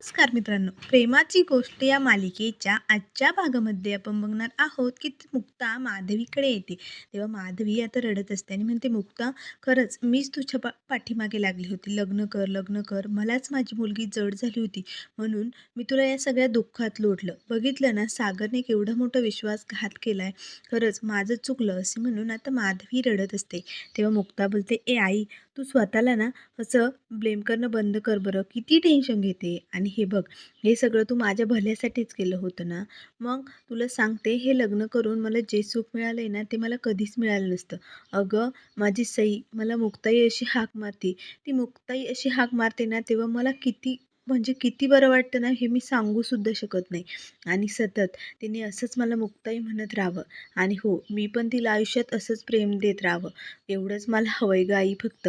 नमस्कार मित्रांनो. प्रेमाची गोष्ट या मालिकेच्या आजच्या भागामध्ये आपण बघणार आहोत की मुक्ता माधवीकडे येते. तेव्हा माधवी आता रडत असते आणि म्हणते मुक्ता खरंच मीच तुझ्या पा पाठीमागे लागली होती. लग्न कर लग्न कर. मलाच माझी मुलगी जड झाली होती. म्हणून मी तुला या सगळ्या दुःखात लोटलं. बघितलं ना सागरने केवढा मोठा विश्वासघात केला आहे खरंच माझं चुकलं असे म्हणून आता माधवी रडत असते. तेव्हा मुक्ता बोलते ए आई तू स्वतःला ना असं ब्लेम करणं बंद कर बरं. किती टेन्शन घेते आणि हे बघ हे सगळं तू माझ्या भल्यासाठीच केलं होतं ना? मग तुला सांगते हे लग्न करून मला जे सुख मिळालं आहे ना ते मला कधीच मिळालं नसतं. अगं माझी सई मला मुक्ताई अशी हाक मारते. ती मुक्ताई अशी हाक मारते ना तेव्हा मला किती म्हणजे किती बरं वाटतं ना हे मी सांगूसुद्धा शकत नाही. आणि सतत तिने असंच मला मुक्ताई म्हणत राहावं. आणि हो मी पण तिला आयुष्यात असंच प्रेम देत राहावं. एवढंच मला हवंय ग आई फक्त.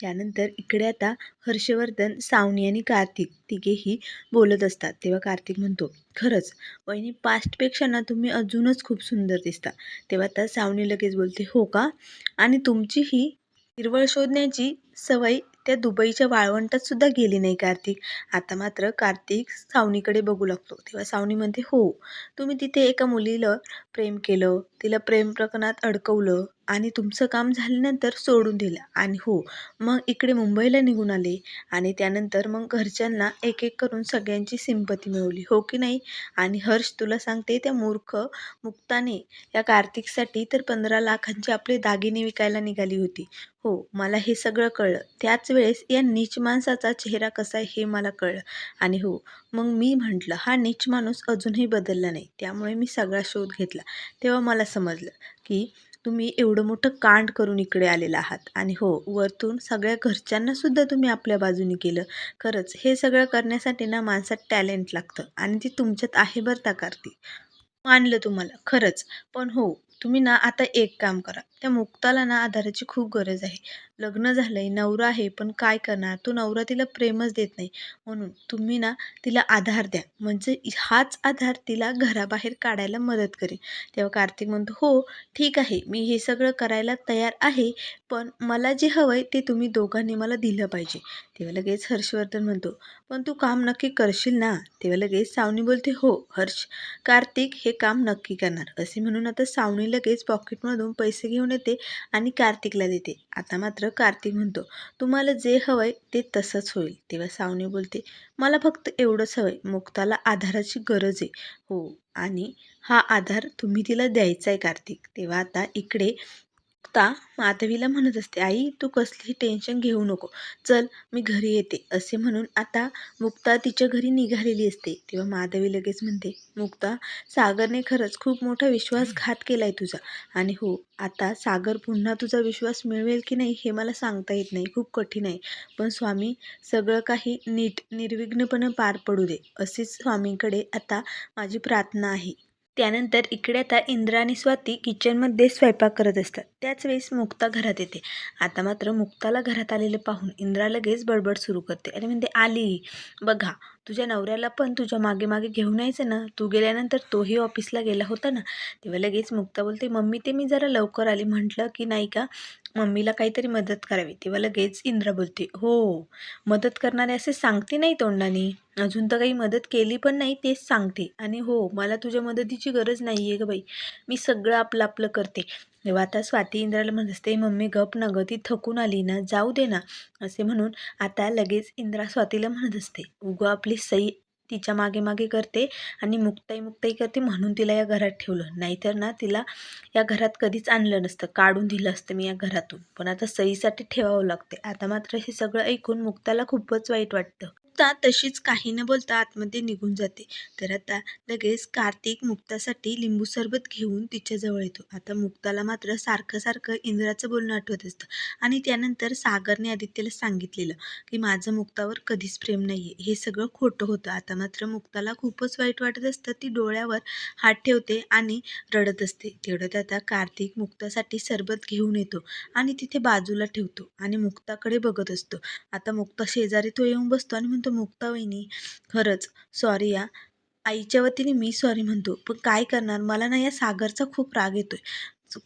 त्यानंतर इकडे आता हर्षवर्धन सावनी आणि कार्तिक तिघेही बोलत असतात. तेव्हा कार्तिक म्हणतो खरंच वहिनी पास्टपेक्षा ना तुम्ही अजूनच खूप सुंदर दिसता. तेव्हा आता सावनी लगेच बोलते हो का? आणि तुमची ही हिरवळ शोधण्याची सवय त्या दुबईच्या वाळवंटात सुद्धा गेली नाही कार्तिक. आता मात्र कार्तिक सावनीकडे बघू लागतो. तेव्हा सावनी म्हणते हो तुम्ही तिथे एका मुलीला प्रेम केलं तिला प्रेम प्रकरणात अडकवलं आणि तुमचं काम झाल्यानंतर सोडून दिलं. आणि हो मग इकडे मुंबईला निघून आले आणि त्यानंतर मग घरच्यांना एक एक करून सगळ्यांची सिंपती मिळवली. हो की नाही? आणि हर्ष तुला सांगते त्या मूर्ख मुक्ताने या कार्तिकसाठी तर पंधरा लाखांचे आपले दागिने विकायला निघाली होती. हो मला हे सगळं कळलं. त्याच वेळेस या नीच माणसाचा चेहरा कसा आहे हे मला कळलं. आणि हो मग मी म्हटलं हा नीच माणूस अजूनही बदलला नाही. त्यामुळे मी सगळा शोध घेतला. तेव्हा मला समजलं की तुम्ही एवढं मोठं कांड करून इकडे आलेला आहात. आणि हो वरतून सगळ्या घरच्यांना सुद्धा तुम्ही आपल्या बाजूने केलं. खरंच हे सगळं करण्यासाठी ना माणसात टॅलेंट लागतं. आणि ती तुमच्यात आहे बरं का मानलं तुम्हाला. खरंच. पण हो तुम्ही ना आता एक काम करा. त्या मुक्ताला ना आधाराची खूप गरज आहे. लग्न झालंय नवरा आहे पण काय करणार? तो नवरा तिला प्रेमच देत नाही. म्हणून तुम्ही ना तिला आधार द्या. म्हणजे हाच आधार तिला घराबाहेर काढायला मदत करेल. तेव्हा कार्तिक म्हणतो हो ठीक आहे. मी हे सगळं करायला तयार आहे. पण मला जे हवं आहे ते तुम्ही दोघांनी मला दिलं पाहिजे. तेव्हा लगेच हर्षवर्धन म्हणतो पण तू काम नक्की करशील ना? तेव्हा लगेच सावनी बोलते हो हर्ष कार्तिक हे काम नक्की करणार. असे म्हणून आता सावनी लगेच पॉकेटमधून पैसे घेऊन येते आणि कार्तिकला देते. आता मात्र कार्तिक म्हणतो तुम्हाला जे हवंय ते तसंच होईल. तेव्हा सावनी बोलते मला फक्त एवढंच हवंय. मुक्ताला आधाराची गरज आहे. हो आणि हा आधार तुम्ही तिला द्यायचा आहे कार्तिक. तेव्हा आता इकडे मुक्ता माधवीला म्हणत असते आई तू कसलीही टेन्शन घेऊ नको. चल मी घरी येते. असे म्हणून आता मुक्ता तिच्या घरी निघालेली असते. तेव्हा माधवी लगेच म्हणते मुक्ता सागरने खरंच खूप मोठा विश्वासघात केला आहे तुझा. आणि हो आता सागर पुन्हा तुझा विश्वास मिळवेल की नाही हे मला सांगता येत नाही. खूप कठीण आहे. पण स्वामी सगळं काही नीट निर्विघ्नपणे पार पडू दे. अशीच स्वामींकडे आता माझी प्रार्थना आहे. त्यानंतर इकडे आता इंद्रा आणि स्वाती किचनमध्ये स्वयंपाक करत असतात. त्याच वेळेस मुक्ता घरात येते. आता मात्र मुक्ताला घरात आलेलं पाहून इंद्रा लगेच बडबड सुरू करते. आणि म्हणते आली. बघा तुझ्या नवऱ्याला पण तुझ्या मागे मागे घेऊन यायचं ना. तू गेल्यानंतर तोही ऑफिसला गेला होता ना. तेव्हा लगेच मुक्ता बोलते मम्मी ते मी जरा लवकर आली. म्हटलं की नाही का मम्मीला काहीतरी मदत करावी. तेव्हा लगेच इंद्रा बोलते हो मदत करणारे असे सांगते नाही तोंडाने. अजून तर काही मदत केली पण नाही तेच सांगते. आणि हो मला तुझ्या मदतीची गरज नाही आहे का बाई. मी सगळं आपलं आपलं करते. तेव्हा आता स्वाती इंद्राला म्हणत असते मम्मी गप ना ग ती थकून आली ना जाऊ दे ना असे म्हणून आता लगेच इंद्रा स्वातीला म्हणत असते उगं आपली सई तिच्यामागे मागे करते आणि मुक्ताई मुक्ताई करते म्हणून तिला या घरात ठेवलं. नाहीतर ना तिला या घरात कधीच आणलं नसतं काढून दिलं असतं मी या घरातून. पण आता सईसाठी ठेवावं लागते आता मात्र हे सगळं ऐकून मुक्ताला खूपच वाईट वाटतं. मुक्ता तशीच काही न बोलता आतमध्ये निघून जाते. तर आता लगेच कार्तिक मुक्तासाठी लिंबू सरबत घेऊन तिच्याजवळ येतो. आता मुक्ताला मात्र सारखं सारखं इंद्राचं बोलणं आठवत असतं. आणि त्यानंतर सागरने आदित्यला सांगितलेलं की माझं मुक्तावर कधीच प्रेम नाही आहे हे सगळं खोटं होतं. आता मात्र मुक्ताला खूपच वाईट वाटत असतं. ती डोळ्यावर हात ठेवते आणि रडत असते. तेवढ्यात आता कार्तिक मुक्तासाठी सरबत घेऊन येतो आणि तिथे बाजूला ठेवतो आणि मुक्ताकडे बघत असतो. आता मुक्ता शेजारी तो येऊन बसतो आणि म्हणतो मुक्तावहिनी खरंच सॉरी या. आईच्या वतीने मी सॉरी म्हणतो. पण काय करणार? मला ना या सागरचा खूप राग येतोय.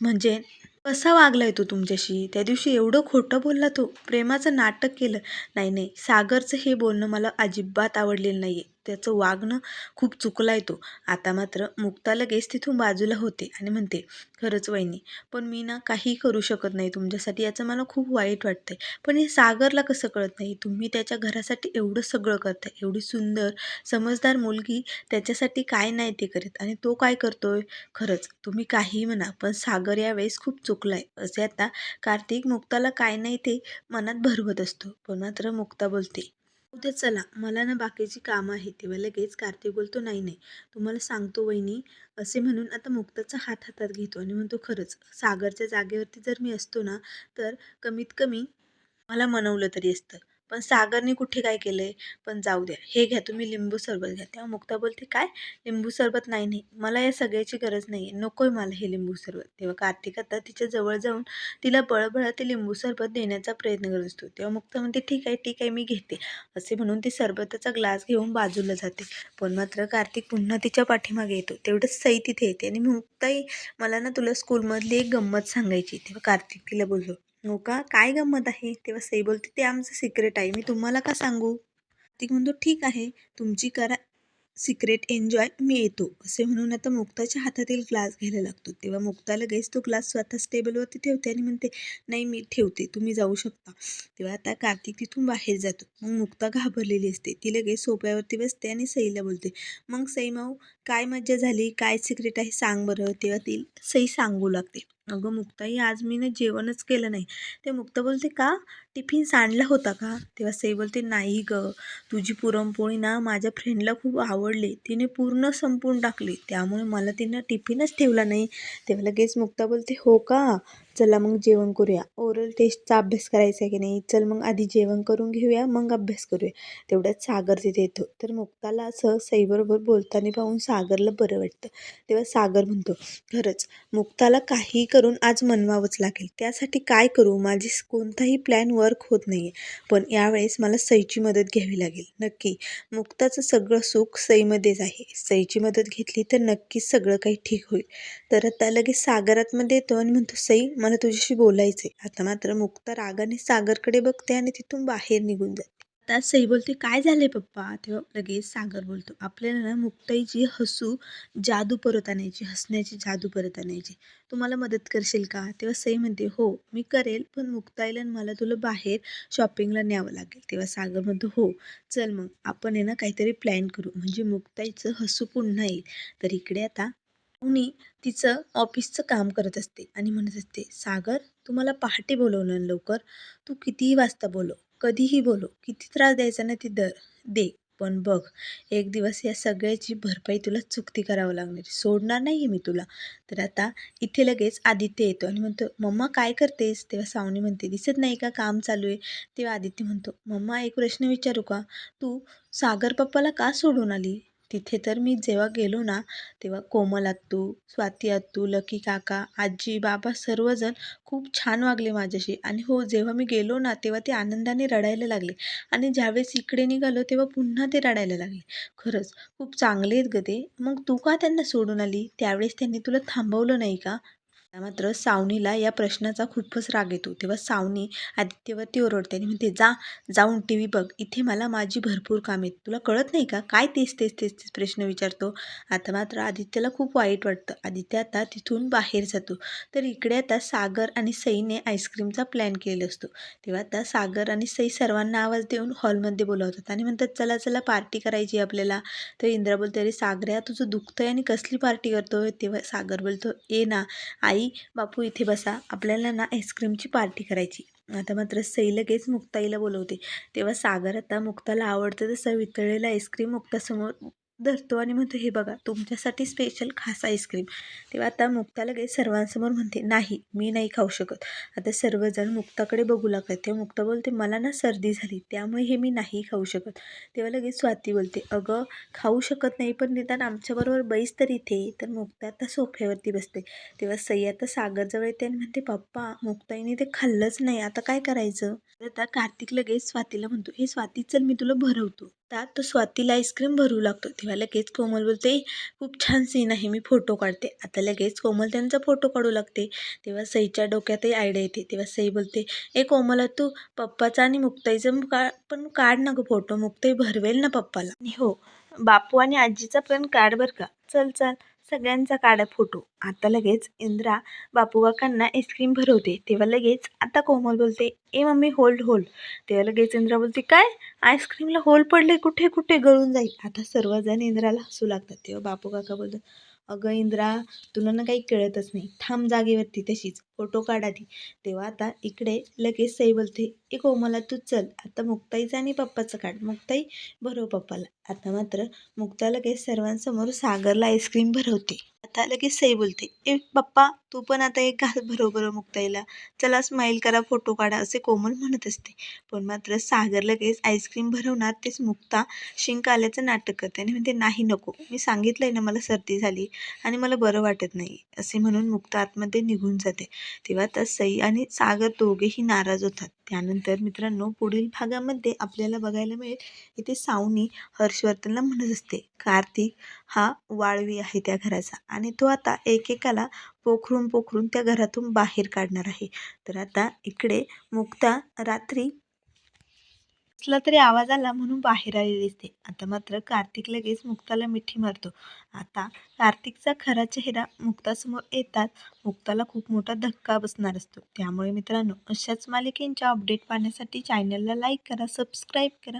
म्हणजे कसा वागलाय तो तुमच्याशी? त्या दिवशी एवढं खोटं बोलला तो. प्रेमाचं नाटक केलं. नाही नाही. सागरचं हे बोलणं मला अजिबात आवडलेलं नाही आहे त्याचं वागणं खूप चुकलाय तो. आता मात्र मुक्ता लगेच तिथून बाजूला होते आणि म्हणते खरंच वहिनी पण मी ना काही करू शकत नाही तुमच्यासाठी याचं मला खूप वाईट वाटतंय. पण हे सागरला कसं कळत नाही? तुम्ही त्याच्या घरासाठी एवढं सगळं करताय एवढी सुंदर समजदार मुलगी त्याच्यासाठी काय नाही ते करीत आणि तो काय करतोय? खरंच तुम्ही काहीही म्हणा पण सागर यावेळेस खूप चुकलाय. असे आता कार्तिक मुक्ताला काय नाही ते मनात भरवत असतो. पण मात्र मुक्ता बोलते उद्या चला. मला ना बाकीची कामं आहेत तेव्हा लगेच कार्तिक बोलतो नाही नाही. तुम्हाला सांगतो वहिनी असे म्हणून आता मुक्ताचा हात हातात घेतो आणि म्हणतो खरंच सागरच्या जागेवरती जर मी असतो ना तर कमीत कमी मला मनवलं तरी असतं. पण सागरने कुठे काय केलंय? पण जाऊ द्या. हे घ्या तुम्ही लिंबू सरबत घ्या. तेव्हा मुक्ता बोलते काय? लिंबू सरबत नाही नाही. मला या सगळ्याची गरज नाही आहे नको आहे मला हे लिंबू सरबत. तेव्हा कार्तिक आता तिच्या जवळ जाऊन तिला बळबळ ते लिंबू सरबत देण्याचा प्रयत्न करत असतो. तेव्हा मुक्ता म्हणते ठीक आहे ठीक आहे मी घेते. असे म्हणून ती सरबताचा ग्लास घेऊन बाजूला जाते. पण मात्र कार्तिक पुन्हा तिच्या पाठीमागे येतो. तेवढंच सई तिथे येते आणि मुक्ताई मला ना तुला स्कूलमधली एक गंमत सांगायची तेव्हा कार्तिक तिला बोललो हो का? काय गंमत आहे? तेव्हा सई बोलते ते आमचं सिक्रेट आहे. मी तुम्हाला का सांगू? कार्तिक म्हणतो ठीक आहे. तुमची करा सिक्रेट एन्जॉय मी येतो. असे म्हणून आता मुक्ताच्या हातातील ग्लास घ्यायला लागतो. तेव्हा मुक्ता लगेच तो ग्लास स्वतःच टेबलवरती ठेवते आणि म्हणते नाही मी ठेवते. तुम्ही जाऊ शकता. तेव्हा आता कार्तिक तिथून बाहेर जातो. मग मुक्ता घाबरलेली असते. ती लगेच सोप्यावरती बसते आणि सईला बोलते मग सई माऊ काय मज्जा झाली? काय सिक्रेट आहे? सांग बरं. तेव्हा ती सई सांगू लागते. अगं मुक्ताई आज मी ना जेवणच केलं नाही. ते मुक्ता बोलते का? टिफिन सांडला होता का? तेव्हा सई बोलते नाही गं. तुझी पुरणपोळी ना माझ्या फ्रेंडला खूप आवडली. तिने पूर्ण संपून टाकली. त्यामुळे मला तिनं टिफिनच ठेवला नाही. तेव्हा लगेच मुक्ता बोलते हो का? चला मग जेवण करूया. ओरल टेस्टचा अभ्यास करायचा आहे की नाही? चल मग आधी जेवण करून घेऊया मग अभ्यास करूया. तेवढ्यात सागर तिथे येतो. तर मुक्ताला असं सईबरोबर बोलताना पाहून सागरला बरं वाटतं. तेव्हा सागर म्हणतो खरंच मुक्ताला काही करून आज मनवावंच लागेल. त्यासाठी काय करू? माझी कोणताही प्लॅन वर्क होत नाही आहे पण यावेळेस मला सईची मदत घ्यावी लागेल नक्की. मुक्ताचं सगळं सुख सईमध्येच आहे. सईची मदत घेतली तर नक्कीच सगळं काही ठीक होईल. तर आता लगेच सागरातमध्ये येतो आणि म्हणतो सई मला तुझ्याशी बोलायचं आहे आता मात्र मुक्ता रागाने सागरकडे बघते आणि तिथून बाहेर निघून जाते. आता सई बोलते काय झाले पप्पा? तेव्हा लगेच सागर बोलतो आपल्याला ना मुक्ताईची हसू जादू परत आणायची हसण्याची जादू परत आणायची. तुम्हाला मदत करशील का? तेव्हा सई म्हणते हो मी करेल पण मुक्ताईला मला तुला बाहेर शॉपिंगला न्यावं लागेल. तेव्हा सागर म्हणतो हो चल मग आपण आहे ना काहीतरी प्लॅन करू. म्हणजे मुक्ताईचं हसू पुन्हा येईल. तर इकडे आता पाहुणी तिचं ऑफिसचं काम करत असते आणि म्हणत असते सागर तू मला पहाटे बोलवलं लवकर? तू कितीही वाजता बोलव. कधीही बोलव किती त्रास द्यायचा ना ती दर. दे पण बघ एक दिवस या सगळ्याची भरपाई तुला चुकती करावं लागणार सोडणार नाही आहे मी तुला. तर आता इथे लगेच आदित्य येतो आणि म्हणतो मम्मा काय करतेस? तेव्हा सावनी म्हणते दिसत नाही का? काम चालू आहे. तेव्हा आदित्य म्हणतो मम्मा एक प्रश्न विचारू का? तू सागर पप्पाला का सोडून आली? तिथे तर मी जेव्हा गेलो ना तेव्हा कोमल आत्तू स्वाती आत्तू लकी काका आजी बाबा सर्वजण खूप छान वागले माझ्याशी. आणि हो जेव्हा मी गेलो ना तेव्हा ते आनंदाने रडायला लागले. आणि ज्यावेळेस इकडे निघालो तेव्हा पुन्हा ते रडायला लागले. खरंच खूप चांगले आहेत ग ते. मग तू का त्यांना सोडून आली? त्यावेळेस त्यांनी तुला थांबवलं नाही का? मात्र सावनीला या प्रश्नाचा खूपच राग येतो. तेव्हा सावनी आदित्यवरती ओरडते आणि म्हणते जा जाऊन टी व्ही बघ. इथे मला माझी भरपूर काम आहेत. तुला कळत नाही का? काय तेच तेच तेच तेच प्रश्न विचारतो? आता मात्र आदित्यला खूप वाईट वाटतं. आदित्य आता तिथून बाहेर जातो. तर इकडे आता सागर आणि सईने आईस्क्रीमचा प्लॅन केलेला असतो. तेव्हा आता सागर आणि सई सर्वांना आवाज देऊन हॉलमध्ये बोलावतात आणि म्हणतात चला चला पार्टी करायची आपल्याला. तर इंद्रा बोलते अरे सागऱ्या तुझं दुखतंय आणि कसली पार्टी करतोय? तेव्हा सागर बोलतो ए ना आई बापू इथे बसा. आपल्याला ना आईस्क्रीमची पार्टी करायची. आता मात्र सई लगेच मुक्ताईला बोलवते. तेव्हा सागर आता मुक्ताला आवडतं तसं वितळलेलं आईस्क्रीम मुक्तासमोर धरतो आणि म्हणतो हे बघा तुमच्यासाठी स्पेशल खास आईस्क्रीम तेव्हा आता मुक्ता लगेच सर्वांसमोर म्हणते नाही मी नाही खाऊ शकत. आता सर्वजण मुक्ताकडे बघू लागतात. तेव्हा मुक्ता बोलते मला ना सर्दी झाली त्यामुळे हे मी नाही खाऊ शकत. तेव्हा लगेच स्वाती बोलते अगं खाऊ शकत नाही पण निदान आमच्याबरोबर बैस तर इथे. तर मुक्ता आता सोफ्यावरती बसते. तेव्हा सई आता सागरजवळ येते आणि म्हणते पप्पा मुक्ताईने ते खाल्लंच नाही आता काय करायचं? आता कार्तिक लगेच स्वातीला म्हणतो हे स्वाती चल मी तुला भरवतो. आता तो स्वातीला आईस्क्रीम भरू लागतो. तेव्हा लगेच कोमल बोलते खूप छान सीन आहे मी फोटो काढते. आता लगेच कोमल त्यांचा फोटो काढू लागते. तेव्हा सईच्या डोक्यातही आयडिया येते. तेव्हा सई बोलते ए कोमला तू पप्पाचा आणि मुक्ताईचं का पण काढ ना गं फोटो मुक्ताई भरवेल ना पप्पाला. आणि हो बापू आणि आजीचा पण काढ बरं का. चल चल. सगळ्यांचा काढा फोटो. आता लगेच इंद्रा बापू काकांना आईस्क्रीम भरवते. तेव्हा लगेच आता कोमल बोलते ए मम्मी होल्ड होल्ड तेव्हा लगेच इंद्रा बोलते काय? आईस्क्रीमला होल पडले कुठे कुठे? गळून जाईल. आता सर्वजण इंद्राला हसू लागतात. तेव्हा बापू काका बोलतात अगं इंद्रा तुला ना काही कळतच नाही. थांब जागेवरती तशीच. फोटो काढा ती तेव्हा आता इकडे लगेच सई बोलते ए कोमला तू चल. आता मुक्ताईचं आणि पप्पाचं काढ. मुक्ताई भरव पप्पाला. आता मात्र मुक्ता लगेच सर्वांसमोर सागरला आईस्क्रीम भरवते. आता लगेच सई बोलते ए पप्पा तू पण आता एक घास बरोबर मुक्ताईला. चला स्माईल करा फोटो काढा असे कोमल म्हणत असते. पण मात्र सागर लगेच आईस्क्रीम भरवणार तेच मुक्ता शिंक आल्याचं नाटक करते आणि म्हणते नाही नको मी सांगितलं आहे ना मला सर्दी झाली आणि मला बरं वाटत नाही असे म्हणून मुक्ता आतमध्ये निघून जाते. तेव्हा आता सई आणि सागर दोघेही नाराज होतात. त्यानंतर मित्रांनो पुढील भागामध्ये आपल्याला बघायला मिळेल इथे सावनी हर्षवर्धनला म्हणत असते कार्तिक हा वाळवी आहे त्या घराचा आणि तो आता एकेकाला पोखरून पोखरून त्या घरातून बाहेर काढणार आहे. तर आता इकडे मुक्ता रात्री कसला तरी आवाज आला म्हणून बाहेर आलेली दिसते. आता मात्र कार्तिक लगेच मुक्ताला मिठी मारतो. आता कार्तिकचा खरा चेहरा मुक्तासमोर येतात. मुक्ताला खूप मोठा धक्का बसणार असतो. त्यामुळे मित्रांनो अशाच मालिकेंच्या अपडेट पाहण्यासाठी चॅनलला लाईक करा सबस्क्राईब करा.